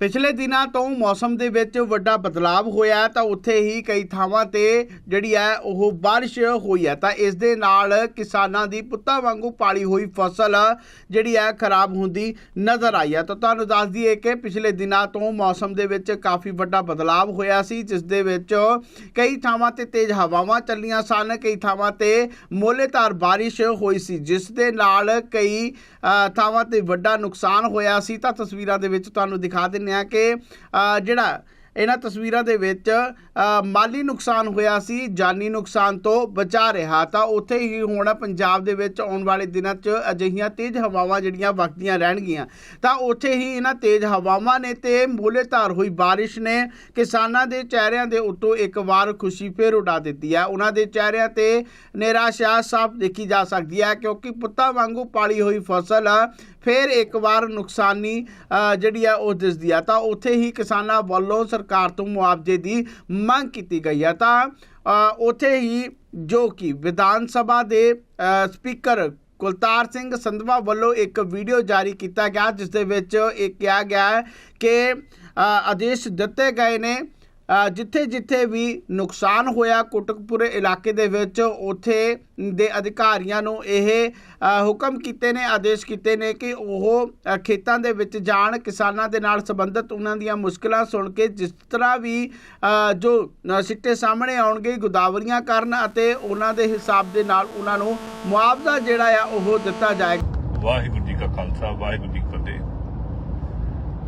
ਪਿਛਲੇ ਦਿਨਾਂ ਤੋਂ ਮੌਸਮ ਦੇ ਵਿੱਚ ਵੱਡਾ ਬਦਲਾਅ ਹੋਇਆ ਤਾਂ ਉੱਥੇ ਹੀ ਕਈ ਥਾਵਾਂ ਤੇ ਜਿਹੜੀ ਹੈ ਉਹ ਬਾਰਿਸ਼ ਹੋਈ ਹੈ। ਤਾਂ ਇਸ ਦੇ ਨਾਲ ਕਿਸਾਨਾਂ ਦੀ ਪੁੱਤਾਂ ਵਾਂਗੂ ਪਾਲੀ ਹੋਈ ਫਸਲ ਜਿਹੜੀ ਹੈ ਖਰਾਬ ਹੁੰਦੀ ਨਜ਼ਰ ਆਈ ਹੈ। ਤਾਂ ਤੁਹਾਨੂੰ ਦੱਸ ਦਈਏ ਕਿ ਪਿਛਲੇ ਦਿਨਾਂ ਤੋਂ ਮੌਸਮ ਦੇ ਵਿੱਚ ਕਾਫੀ ਵੱਡਾ ਬਦਲਾਅ ਹੋਇਆ ਸੀ, ਜਿਸ ਦੇ ਵਿੱਚ ਕਈ ਥਾਵਾਂ ਤੇ ਤੇਜ਼ ਹਵਾਵਾਂ ਚੱਲੀਆਂ ਸਨ, ਕਈ ਥਾਵਾਂ ਤੇ ਮੋਲੇਧਾਰ ਬਾਰਿਸ਼ ਹੋਈ ਸੀ, ਜਿਸ ਦੇ ਨਾਲ ਕਈ ਥਾਵਾਂ ਤੇ ਵੱਡਾ ਨੁਕਸਾਨ ਹੋਇਆ ਸੀ। ਤਾਂ ਤਸਵੀਰਾਂ ਦੇ ਵਿੱਚ ਤੁਹਾਨੂੰ ਦਿਖਾ ਦਿੰਨੇ ਆ ਕਿ ਜਿਹੜਾ ਇਹਨਾਂ ਤਸਵੀਰਾਂ ਦੇ ਵਿੱਚ ਮਾਲੀ ਨੁਕਸਾਨ ਹੋਇਆ ਸੀ, ਜਾਨੀ ਨੁਕਸਾਨ ਤੋਂ ਬਚਾ ਰਿਹਾ। ਤਾਂ ਉੱਥੇ ਹੀ ਹੁਣ ਪੰਜਾਬ ਦੇ ਵਿੱਚ ਆਉਣ ਵਾਲੇ ਦਿਨਾਂ 'ਚ ਅਜਿਹੀਆਂ ਤੇਜ਼ ਹਵਾਵਾਂ ਜਿਹੜੀਆਂ ਵਗਦੀਆਂ ਰਹਿਣਗੀਆਂ। ਤਾਂ ਉੱਥੇ ਹੀ ਇਹਨਾਂ ਤੇਜ਼ ਹਵਾਵਾਂ ਨੇ ਤੇ ਮੂਲੇਧਾਰ ਹੋਈ ਬਾਰਿਸ਼ ਨੇ ਕਿਸਾਨਾਂ ਦੇ ਚਿਹਰਿਆਂ ਦੇ ਉੱਤੋਂ ਇੱਕ ਵਾਰ ਖੁਸ਼ੀ ਫੇਰ ਉਡਾ ਦਿੱਤੀ ਹੈ। ਉਹਨਾਂ ਦੇ ਚਿਹਰਿਆਂ ਤੇ ਨਿਰਾਸ਼ਾ ਸਾਫ਼ ਦੇਖੀ ਜਾ ਸਕਦੀ ਹੈ ਕਿਉਂਕਿ ਪੁੱਤਾਂ ਵਾਂਗੂ ਪਾਲੀ ਹੋਈ ਫਸਲ ਫਿਰ ਇੱਕ ਵਾਰ ਨੁਕਸਾਨੀ ਜਿਹੜੀ ਆ ਉਹ ਦਿਸਦੀ ਆ। ਤਾਂ ਉੱਥੇ ਹੀ ਕਿਸਾਨਾਂ ਵੱਲੋਂ ਸਰਕਾਰ ਤੋਂ ਮੁਆਵਜ਼ੇ ਦੀ ਮੰਗ ਕੀਤੀ ਗਈ ਆ। ਤਾਂ ਉੱਥੇ ਹੀ ਜੋ ਕਿ ਵਿਧਾਨ ਸਭਾ ਦੇ ਸਪੀਕਰ ਕੁਲਤਾਰ ਸਿੰਘ ਸੰਧਵਾ ਵੱਲੋਂ ਇੱਕ ਵੀਡੀਓ ਜਾਰੀ ਕੀਤਾ ਗਿਆ, ਜਿਸ ਦੇ ਵਿੱਚ ਇਹ ਕਿਹਾ ਗਿਆ ਹੈ ਕਿ ਆਦੇਸ਼ ਦਿੱਤੇ ਗਏ ਨੇ ਜਿੱਥੇ ਜਿੱਥੇ ਵੀ ਨੁਕਸਾਨ ਹੋਇਆ ਕੋਟਕਪੁਰੇ ਇਲਾਕੇ ਦੇ ਵਿੱਚ, ਉੱਥੇ ਦੇ ਅਧਿਕਾਰੀਆਂ ਨੂੰ ਇਹ ਹੁਕਮ ਕੀਤੇ ਨੇ, ਆਦੇਸ਼ ਕੀਤੇ ਨੇ ਕਿ ਉਹ ਖੇਤਾਂ ਦੇ ਵਿੱਚ ਜਾਣ, ਕਿਸਾਨਾਂ ਦੇ ਨਾਲ ਸੰਬੰਧਿਤ ਉਹਨਾਂ ਦੀਆਂ ਮੁਸ਼ਕਲਾਂ ਸੁਣ ਕੇ ਜਿਸ ਤਰ੍ਹਾਂ ਵੀ ਜੋ ਸਿੱਟੇ ਸਾਹਮਣੇ ਆਉਣਗੇ, ਗੋਦਾਵਰੀਆਂ ਕਰਨ ਅਤੇ ਉਹਨਾਂ ਦੇ ਹਿਸਾਬ ਦੇ ਨਾਲ ਉਹਨਾਂ ਨੂੰ ਮੁਆਵਜ਼ਾ ਜਿਹੜਾ ਆ ਉਹ ਦਿੱਤਾ ਜਾਏਗਾ ਵਾਹਿਗੁਰੂ ਜੀ ਕਾ ਖਾਲਸਾ, ਵਾਹਿਗੁਰੂ ਜੀ ਕੀ ਫਤਿਹ।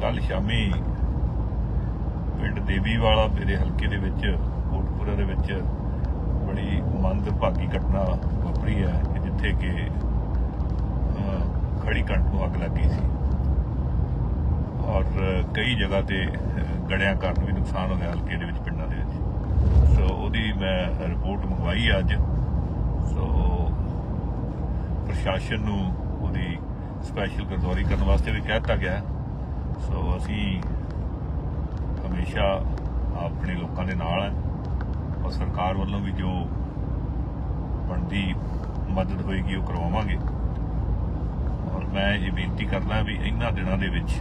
ਕੱਲ ਸ਼ਾਮੀ ਪਿੰਡ ਦੇਵੀ ਵਾਲਾ ਮੇਰੇ ਹਲਕੇ ਦੇ ਵਿੱਚ ਕੋਟਪੁਰਾ ਦੇ ਵਿੱਚ ਬੜੀ ਮੰਦਭਾਗੀ ਘਟਨਾ ਵਾਪਰੀ ਹੈ ਜਿੱਥੇ ਕਿ ਅਹ, ਖੜੀ ਕਣਕ ਨੂੰ ਅੱਗ ਲੱਗ ਗਈ ਸੀ। ਔਰ ਕਈ ਜਗ੍ਹਾ ਤੇ ਅਹ, ਗੜਿਆਂ ਕਾਰਨ ਵੀ ਨੁਕਸਾਨ ਹੋ ਗਿਆ ਹਲਕੇ ਦੇ ਵਿੱਚ ਪਿੰਡਾਂ ਦੇ ਵਿੱਚ। ਸੋ ਉਹਦੀ ਮੈਂ ਰਿਪੋਰਟ ਮੰਗਵਾਈ ਅੱਜ। ਸੋ ਪ੍ਰਸ਼ਾਸਨ ਨੂੰ ਉਹਦੀ ਸਪੈਸ਼ਲ ਗਰਦੌਰੀ ਕਰਨ ਵਾਸਤੇ ਵੀ ਕਹਿ ਦਿੱਤਾ ਗਿਆ। ਸੋ ਅਸੀਂ ਹਮੇਸ਼ਾ ਆਪਣੇ ਲੋਕਾਂ ਦੇ ਨਾਲ ਹੈ। ਔਰ ਸਰਕਾਰ ਵੱਲੋਂ ਵੀ ਜੋ ਬਣਦੀ ਮਦਦ ਹੋਏਗੀ, ਉਹ ਕਰਵਾਵਾਂਗੇ। ਔਰ ਮੈਂ ਇਹ ਬੇਨਤੀ ਕਰਦਾ ਵੀ ਇਹਨਾਂ ਦਿਨਾਂ ਦੇ ਵਿੱਚ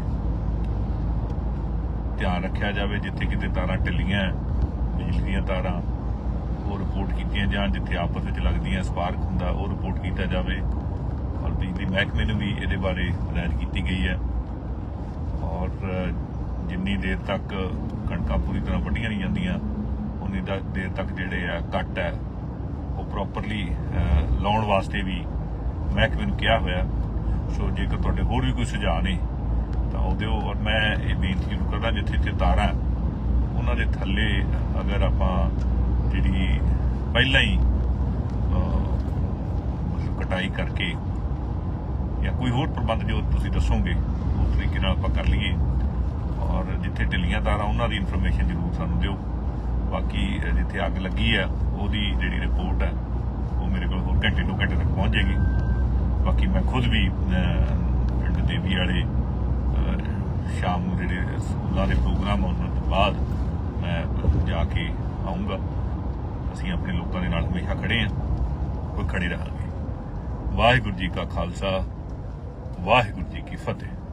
ਧਿਆਨ ਰੱਖਿਆ ਜਾਵੇ, ਜਿੱਥੇ ਕਿਤੇ ਤਾਰਾਂ ਢਿੱਲੀਆਂ ਬਿਜਲੀ ਦੀਆਂ ਤਾਰਾਂ ਉਹ ਰਿਪੋਰਟ ਕੀਤੀਆਂ ਜਾਣ, ਜਿੱਥੇ ਆਪਸ ਵਿੱਚ ਲੱਗਦੀਆਂ ਸਪਾਰਕ ਹੁੰਦਾ, ਉਹ ਰਿਪੋਰਟ ਕੀਤਾ ਜਾਵੇ। ਔਰ ਬਿਜਲੀ ਮਹਿਕਮੇ ਨੂੰ ਵੀ ਇਹਦੇ ਬਾਰੇ ਹਦਾਇਤ ਕੀਤੀ ਗਈ ਹੈ। ਔਰ ਜਿੰਨੀ ਦੇਰ ਤੱਕ ਕਣਕਾਂ ਪੂਰੀ ਤਰ੍ਹਾਂ ਵੱਢੀਆਂ ਨਹੀਂ ਜਾਂਦੀਆਂ, ਉਨੀ ਦਾ, ਦੇਰ ਤੱਕ ਜਿਹੜੇ ਆ ਕੱਟ ਹੈ, ਉਹ ਪ੍ਰੋਪਰਲੀ ਲਾਉਣ ਵਾਸਤੇ ਵੀ ਮਹਿਕਮੇ ਨੂੰ ਕਿਹਾ ਹੋਇਆ। ਸੋ ਜੇਕਰ ਤੁਹਾਡੇ ਹੋਰ ਵੀ ਕੋਈ ਸੁਝਾਅ ਨੇ, ਤਾਂ ਉਹ ਦਿਓ ਔਰ ਮੈਂ ਇਹ ਬੇਨਤੀ ਨੂੰ ਕਰਦਾ, ਜਿੱਥੇ ਜਿੱਥੇ ਤਾਰਾਂ ਉਹਨਾਂ ਦੇ ਥੱਲੇ ਅਗਰ ਆਪਾਂ ਜਿਹੜੀ ਪਹਿਲਾਂ ਹੀ ਮਤਲਬ ਕਟਾਈ ਕਰਕੇ ਜਾਂ ਕੋਈ ਹੋਰ ਪ੍ਰਬੰਧ ਜੋ ਤੁਸੀਂ ਦੱਸੋਗੇ ਉਸ ਤਰੀਕੇ ਨਾਲ ਆਪਾਂ ਕਰ ਲਈਏ। ਜਿੱਥੇ ਢਿੱਲੀਆਂ ਤਾਰਾਂ, ਉਹਨਾਂ ਦੀ ਇਨਫੋਰਮੇਸ਼ਨ ਜ਼ਰੂਰ ਸਾਨੂੰ ਦਿਓ। ਬਾਕੀ ਜਿੱਥੇ ਅੱਗ ਲੱਗੀ ਆ, ਉਹਦੀ ਜਿਹੜੀ ਰਿਪੋਰਟ ਹੈ ਉਹ ਮੇਰੇ ਕੋਲ ਹੋਰ ਘੰਟੇ ਦੋ ਘੰਟੇ ਤੱਕ ਪਹੁੰਚ ਜਾਏਗੀ। ਬਾਕੀ ਮੈਂ ਖੁਦ ਵੀ ਪਿੰਡ ਦੇਵੀ ਵਾਲੇ ਸ਼ਾਮ ਨੂੰ ਜਿਹੜੇ ਸਕੂਲਾਂ ਦੇ ਪ੍ਰੋਗਰਾਮ ਉਹਨਾਂ ਤੋਂ ਬਾਅਦ ਮੈਂ ਜਾ ਕੇ ਆਉਂਗਾ ਅਸੀਂ ਆਪਣੇ ਲੋਕਾਂ ਦੇ ਨਾਲ ਹਮੇਸ਼ਾ ਖੜੇ ਹਾਂ ਕੋਈ ਖੜੇ ਰਹਾਂਗੇ। ਵਾਹਿਗੁਰੂ ਜੀ ਕਾ ਖਾਲਸਾ, ਵਾਹਿਗੁਰੂ ਜੀ ਕੀ ਫਤਿਹ।